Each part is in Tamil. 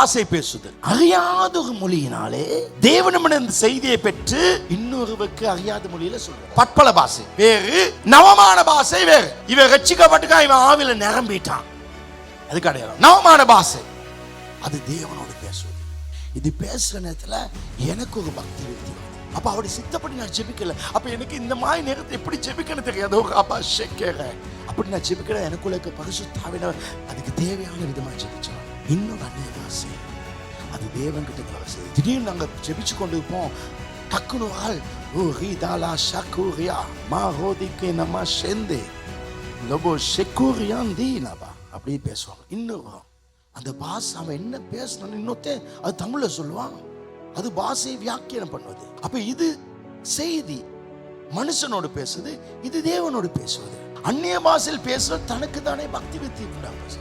பாசை பேசுது அறியாத ஒரு மொழியினாலே தேவனிடம் இந்த செய்தியை பெற்று இன்னொருவருக்கு அறியாத மொழியில சொல்ற பற்பல பாசை வேறு நவமான பாசை வேறு. இவன் ரட்சிக்கப்பட்டுக்கா இவன் ஆவில நிரம்பிட்டான். அது கிடையாது நவமான பாசை அது தேவனோடு பேசுவது. இது பேசுற நேரத்தில் எனக்கு ஒரு பக்தி விருத்தி அப்போ அப்ப அவருடைய சித்தப்படி நான் ஜெபிக்கல. அப்ப எனக்கு இந்த மாதிரி நேரத்தை எப்படி ஜெபிக்கணும் தெரியாது. அப்பா ஷெக்கேற அப்படி நான் ஜெபிக்கிறேன் எனக்குள்ள இருக்க பரிசுத்தாவின அதுக்கு தேவையான விதமாக ஜெபிச்சோம் இன்னொரு அந்நிய ஆசை. அது தேவன் கிட்ட இருந்து திடீர்னு நாங்கள் ஜெபிச்சு கொண்டு இருப்போம் டக்குனு ஆள் ஓ ரீதாலா ஷக்கூரியா மா ஹோதிக்கு நம்ம செந்தே லோபோ ஷெக்கூரியான் தீனபா அப்படி பேசுவாங்க. இன்னொரு அந்த பாஸ் அவன் என்ன பேசணும்னு இன்னொத்தே அது தமிழில் சொல்லுவான் அது பாசை வியாக்கியானம் பண்ணுவது. அப்போ இது செய்தி. மனுஷனோடு பேசுது இது தேவனோடு பேசுவது. அந்நிய பாஷையில் பேசுற தனக்கு தானே பக்தி வித்தி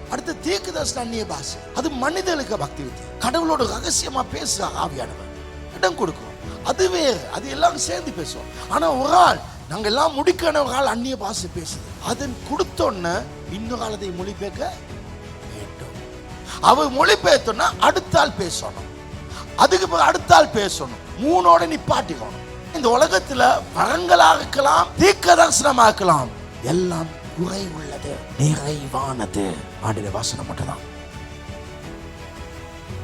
அடுத்து அடுத்த தீர்க்கதர்சன அந்நிய பாஷை அது மனிதனுக்கு பக்தி வித்தி. கடவுளோட ரகசியமா பேசுற ஆவியானவர். இடம் கொடுக்கும். அது வேறு. அது எல்லாம் சேர்ந்து பேசுவோம். ஆனா ஒரு ஆள் நாங்க எல்லாம் முடிக்கணும் ஒரு ஆள் அந்நிய பாஷை பேசுது. அதன் கொடுத்தோன்ன இன்னொரு ஆள் மொழிபெயர்க்க வேண்டும். அவர் மொழிபெயர்த்தோன்னா அடுத்த ஆள் பேசணும். அதுக்கு அடுத்தால் பேசணும். மூணோட நிப்பாட்டிக்கணும். இந்த உலகத்துல வரங்களாக்கலாம் தீர்க்க தரிசனமாக்கலாம் எல்லாம் குறை உள்ளது நிறைவானது. ஆண்டின வாசனம் மட்டும்தான்.